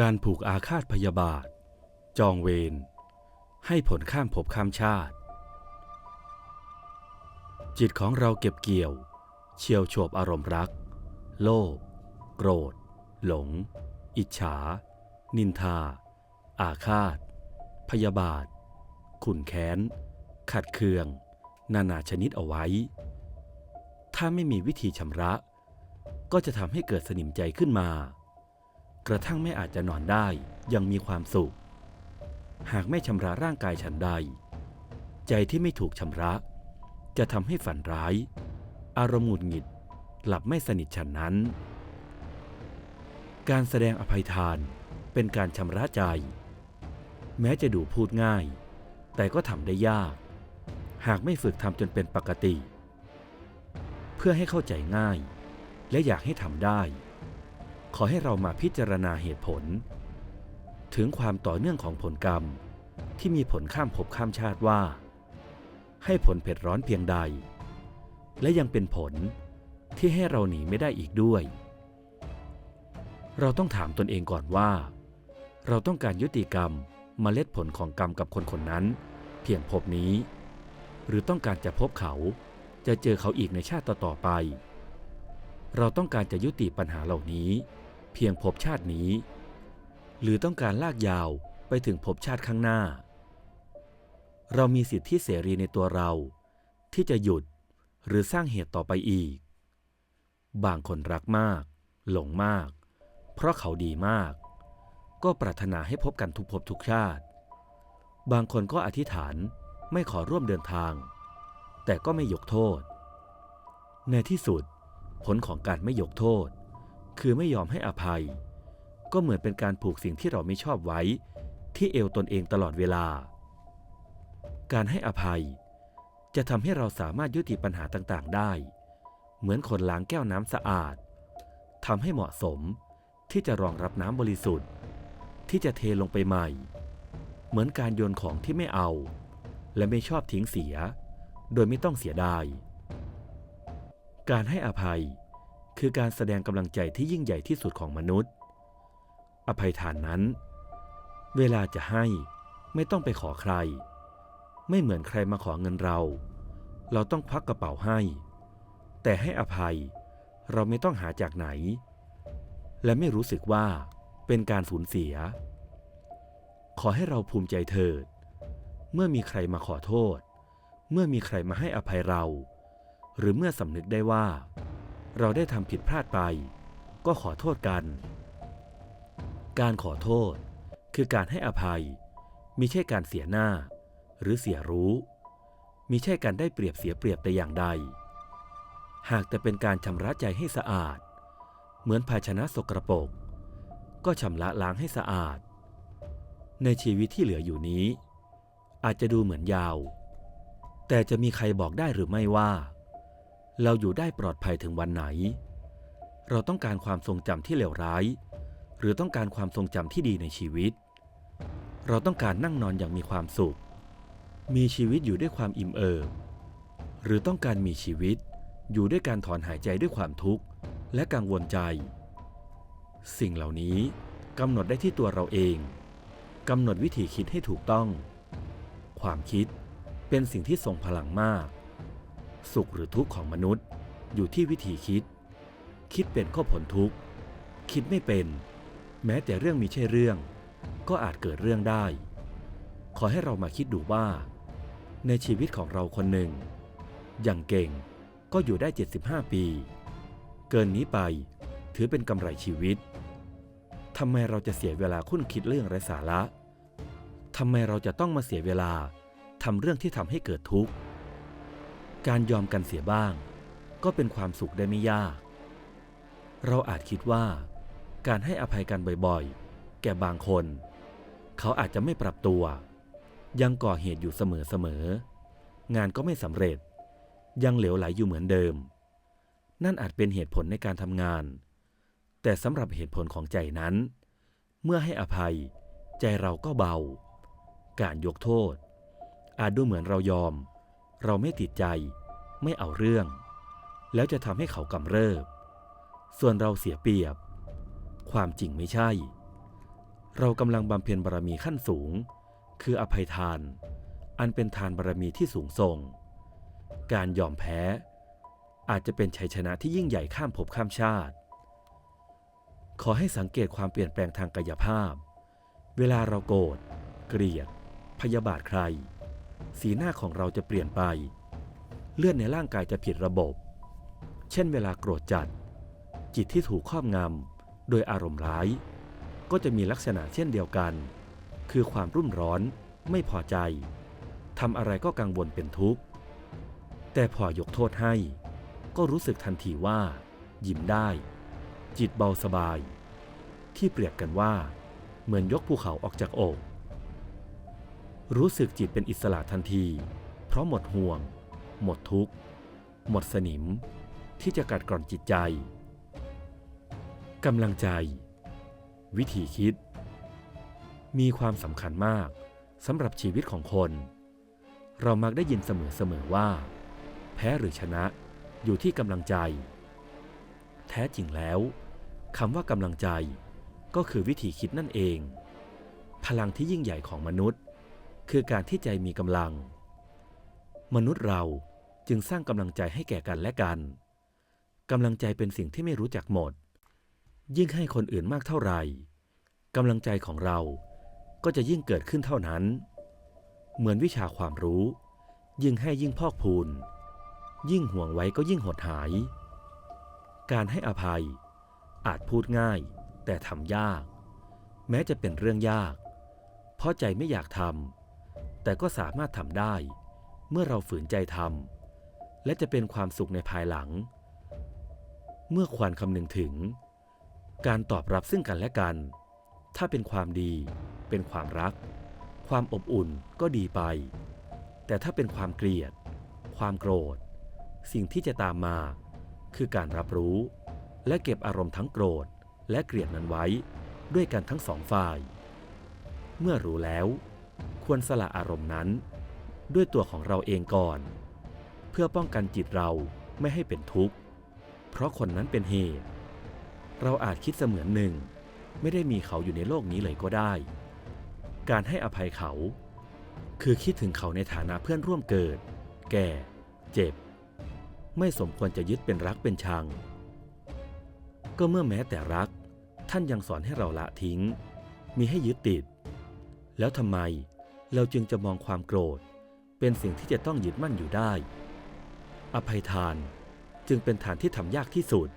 การผูกอาฆาตพยาบาท จองเวร ให้ผลข้ามภพข้ามชาติ จิตของเราเก็บเกี่ยว เชียวโฉบอารมณ์รัก โลภ โกรธ หลง อิจฉา นินทา อาฆาต พยาบาท ขุนแค้น ขัดเคือง นานาชนิดเอาไว้ ถ้าไม่มีวิธีชำระ ก็จะทำให้เกิดสนิมใจขึ้นมา กระทั่งไม่อาจจะนอนได้ยังมีความสุข หากไม่ชำระร่างกายฉันใด ใจที่ไม่ถูกชำระ จะทำให้ฝันร้าย อารมณ์หงุดหงิดหลับไม่สนิทฉันนั้น การแสดงอภัยทานเป็นการชำระใจ แม้จะดูพูดง่าย แต่ก็ทำได้ยาก หากไม่ฝึกทำจนเป็นปกติ เพื่อให้เข้าใจง่าย และอยากให้ทำได้ ขอให้เรามาพิจารณาเหตุผล ถึงความต่อเนื่องของผลกรรมที่มีผลข้ามภพข้ามชาติว่า ให้ผลเผ็ดร้อนเพียงใด และยังเป็นผลที่ให้เราหนีไม่ได้อีกด้วย เราต้องถามตนเองก่อนว่า เราต้องการยุติกรรมมเมล็ดผลของกรรมกับคนคนนั้น เพียงภพนี้ หรือต้องการจะพบเขาจะเจอเขาอีกในชาติต่อๆไป เราต้องการจะยุติปัญหาเหล่านี้ เพียงภพชาตินี้ หรือต้องการลากยาวไปถึงภพชาติข้างหน้า เรามีสิทธิเสรีในตัวเรา ที่จะหยุดหรือสร้างเหตุต่อไปอีก บางคนรักมาก หลงมาก เพราะเขาดีมาก ก็ปรารถนาให้พบกันทุกภพทุกชาติ บางคนก็อธิษฐานไม่ขอร่วมเดินทาง แต่ก็ไม่ยกโทษ ในที่สุดผลของการไม่ยกโทษ คือไม่ยอมให้อภัย ก็เหมือนเป็นการผูกสิ่งที่เราไม่ชอบไว้ ที่เอวตนเองตลอดเวลา การให้อภัย จะทำให้เราสามารถยุติปัญหาต่างๆ ได้ เหมือนคนล้างแก้วน้ำสะอาดทำให้เหมาะสมที่จะรองรับน้ำบริสุทธิ์ ที่จะเทลงไปใหม่ เหมือนการโยนของที่ไม่เอา และไม่ชอบทิ้งเสีย โดยไม่ต้องเสียดายการให้อภัย คือการแสดงกำลังใจที่ยิ่งใหญ่ที่สุดของมนุษย์ อภัยทานนั้น เวลาจะให้ไม่ต้องไปขอใคร ไม่เหมือนใครมาขอเงินเรา เราต้องควักกระเป๋าให้ แต่ให้อภัยเราไม่ต้องหาจากไหน และไม่รู้สึกว่าเป็นการสูญเสีย ขอให้เราภูมิใจเถิด เมื่อมีใครมาขอโทษ เมื่อมีใครมาให้อภัยเรา หรือเมื่อสำนึกได้ว่า เราได้ทำผิดพลาดไป ก็ขอโทษกัน การขอโทษคือการให้อภัย มิใช่การเสียหน้า หรือเสียรู้มิใช่การได้เปรียบเสียเปรียบแต่อย่างใด หากแต่เป็นการชำระใจให้สะอาด เหมือนภาชนะสกรปรกก็ชำระล้างให้สะอาด ในชีวิตที่เหลืออยู่นี้ อาจจะดูเหมือนยาว แต่จะมีใครบอกได้หรือไม่ว่า เราอยู่ได้ปลอดภัยถึงวันไหน เราต้องการความทรงจำที่เลวร้าย หรือต้องการความทรงจำที่ดีในชีวิต เราต้องการนั่งนอนอย่างมีความสุข มีชีวิตอยู่ด้วยความอิ่มเอิบ หรือต้องการมีชีวิตอยู่ด้วยการถอนหายใจด้วยความทุกข์และกังวลใจ สิ่งเหล่านี้กำหนดได้ที่ตัวเราเองกำหนดวิธีคิดให้ถูกต้อง ความคิดเป็นสิ่งที่ทรงพลังมาก สุขหรือทุกข์ของมนุษย์อยู่ที่วิธีคิด คิดเป็นก็ผลทุกข์ คิดไม่เป็น แม้แต่เรื่องมีใช่เรื่อง ก็อาจเกิดเรื่องได้ ขอให้เรามาคิดดูว่า ในชีวิตของเราคนหนึ่ง อย่างเก่งก็อยู่ได้ 75 ปี เกินนี้ไปถือเป็นกำไรชีวิตทำไมเราจะเสียเวลาคุ้นคิดเรื่องไร้สาระทำไมเราจะต้องมาเสียเวลาทำเรื่องที่ทำให้เกิดทุกข์ การยอมกันเสียบ้าง ก็เป็นความสุขได้ไม่ยาก เราอาจคิดว่าการให้อภัยกันบ่อยๆ แก่บางคน เขาอาจจะไม่ปรับตัว ยังก่อเหตุอยู่เสมอๆ งานก็ไม่สำเร็จ ยังเหลวไหลอยู่เหมือนเดิม นั่นอาจเป็นเหตุผลในการทำงาน แต่สำหรับเหตุผลของใจนั้น เมื่อให้อภัย ใจเราก็เบา การยกโทษ อาจดูเหมือนเรายอม เราไม่ติดใจไม่เอาเรื่อง แล้วจะทำให้เขากำเริบ ส่วนเราเสียเปรียบ ความจริงไม่ใช่ เรากำลังบำเพ็ญบารมีขั้นสูง คืออภัยทาน อันเป็นทานบารมีที่สูงส่ง การยอมแพ้ อาจจะเป็นชัยชนะที่ยิ่งใหญ่ข้ามภพข้ามชาติ ขอให้สังเกตความเปลี่ยนแปลงทางกายภาพ เวลาเราโกรธเกลียด พยาบาทใคร สีหน้าของเราจะเปลี่ยนไป เลือดในร่างกายจะผิดระบบ เช่นเวลาโกรธจัด จิตที่ถูกครอบงำโดยอารมณ์ร้าย ก็จะมีลักษณะเช่นเดียวกัน คือความรุ่มร้อนไม่พอใจทำอะไรก็กังวลเป็นทุกข์ แต่พอยกโทษให้ ก็รู้สึกทันทีว่า ยิ้มได้ จิตเบาสบาย ที่เปรียบกันว่า เหมือนยกภูเขาออกจากอก รู้สึกจิตเป็นอิสระทันที เพราะหมดห่วง หมดทุกข์ หมดสนิม ที่จะกัดกร่อนจิตใจกำลังใจ วิธีคิด มีความสำคัญมากสำหรับชีวิตของคน เรามักได้ยินเสมอๆว่า แพ้หรือชนะอยู่ที่กำลังใจ แท้จริงแล้วคำว่ากำลังใจก็คือวิธีคิดนั่นเอง พลังที่ยิ่งใหญ่ของมนุษย์ คือการที่ใจมีกำลัง มนุษย์เราจึงสร้างกำลังใจให้แก่กันและกันกำลังใจเป็นสิ่งที่ไม่รู้จักหมด ยิ่งให้คนอื่นมากเท่าไหร่กำลังใจของเราก็จะยิ่งเกิดขึ้นเท่านั้น เหมือนวิชาความรู้ ยิ่งให้ยิ่งพอกพูน ยิ่งห่วงไว้ก็ยิ่งหดหาย การให้อภัยอาจพูดง่าย แต่ทำยาก แม้จะเป็นเรื่องยาก เพราะใจไม่อยากทำ แต่ก็สามารถทำได้ เมื่อเราฝืนใจทำและจะเป็นความสุขในภายหลัง เมื่อควรคำนึงถึง การตอบรับซึ่งกันและกัน ถ้าเป็นความดี เป็นความรัก ความอบอุ่นก็ดีไป แต่ถ้าเป็นความเกลียด ความโกรธ สิ่งที่จะตามมา คือการรับรู้ และเก็บอารมณ์ทั้งโกรธ และเกลียดนั้นไว้ ด้วยกันทั้งสองฝ่าย เมื่อรู้แล้ว ควรสละอารมณ์นั้น ด้วยตัวของเราเองก่อน เพื่อป้องกันจิตเราไม่ให้เป็นทุกข์ เพราะคนนั้นเป็นเหตุ เราอาจคิดเสมือนหนึ่ง ไม่ได้มีเขาอยู่ในโลกนี้เลยก็ได้ การให้อภัยเขา คือคิดถึงเขาในฐานะเพื่อนร่วมเกิด แก่ เจ็บ ไม่สมควรจะยึดเป็นรักเป็นชัง ก็เมื่อแม้แต่รักท่านยังสอนให้เราละทิ้ง มีให้ยึดติด แล้วทำไมเราจึงจะมองความโกรธ เป็นสิ่งที่จะต้องยึดมั่นอยู่ได้ อภัยทานจึงเป็นฐานที่ทำยากที่สุด